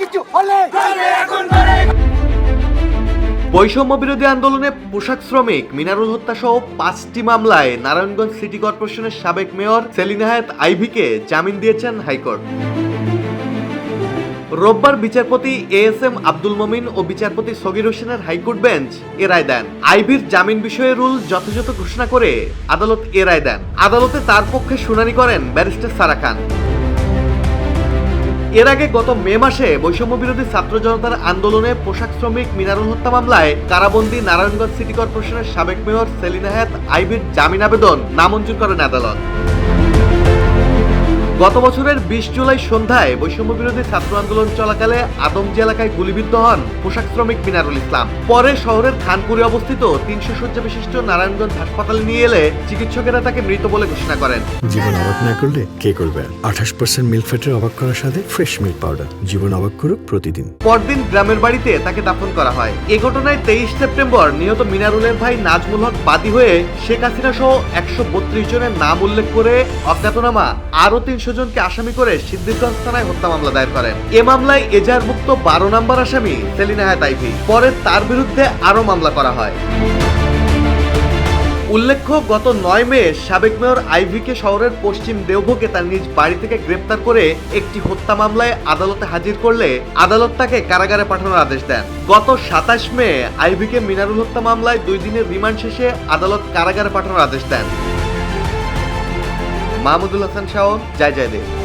কিছু হলে। বৈষম্য বিরোধী আন্দোলনে পোশাক শ্রমিক মিনারুল হত্যা সহ পাঁচটি মামলায় নারায়ণগঞ্জ সিটি কর্পোরেশনের সাবেক মেয়র সেলিনা হায়াত আইভিকে জামিন দিয়েছেন হাইকোর্ট। রোববার বিচারপতি A S M Abdul Momin ও বিচারপতি সগির হোসেনের হাইকোর্ট বেঞ্চ এ রায় দেন। আইভির জামিন বিষয়ে রুল যথাযথ ঘোষণা করে আদালত এ রায় দেন। আদালতে তার পক্ষে শুনানি করেন ব্যারিস্টার সারা খান। এর আগে গত মে মাসে বৈষম্য বিরোধী ছাত্র জনতার আন্দোলনে পোশাক শ্রমিক মিনারুল হত্যা মামলায় কারাবন্দি নারায়ণগঞ্জ সিটি কর্পোরেশনের সাবেক মেয়র সেলিনা হায়াত আইবির জামিন আবেদন নামঞ্জুর করেন আদালত। গত বছরের বিশ জুলাই সন্ধ্যায় বৈষম্য বিরোধী ছাত্র আন্দোলন চলাকালে আদমজি এলাকায় গুলিবিদ্ধ হন পোশাক শ্রমিক মিনারুল ইসলাম। পরে শহরের খানপুরে অবস্থিত তিনশো শয্যা বিশিষ্ট নারায়ণগঞ্জ হাসপাতালে নিয়ে এলে চিকিৎসকেরা তাকে মৃত বলে ঘোষণা করেন। জীবন অবাক না করলে কে করবে? আঠাশ পার্সেন্ট মিল্ক ফ্যাটের অবাক করার সাথে ফ্রেশ মিল্ক পাউডার জীবন অবাক করুক প্রতিদিন। পরদিন গ্রামের বাড়িতে তাকে দাফন করা হয়। এ ঘটনায় তেইশ সেপ্টেম্বর নিহত মিনারুলের ভাই নাজমুল হক বাদী হয়ে শেখ হাসিনা সহ একশো বত্রিশ জনের নাম উল্লেখ করে অজ্ঞাতনামা আরও তিনশো জনকে আসামি করে সিদ্দিকগঞ্জ থানায় হত্যা মামলা দায়ের করেন। এ মামলায় এজাহারভুক্ত বারো নম্বর আসামি সেলিনা হায়াত পরে তার বিরুদ্ধে আরও মামলা করা হয়। উল্লেখ্য, গত নয় মে সাবেক মেয়র আইভিকে শহরের পশ্চিম দেওভোগে তার নিজ বাড়ি থেকে গ্রেপ্তার করে একটি হত্যা মামলায় আদালতে হাজির করলে আদালত তাকে কারাগারে পাঠানোর আদেশ দেন। গত সাতাশ মে আইভিকে মিনারুল হত্যা মামলায় দুই দিনের রিমান্ড শেষে আদালত কারাগারে পাঠানোর আদেশ দেন। মাহমুদুল হাসান শাহ জয় জয় দেব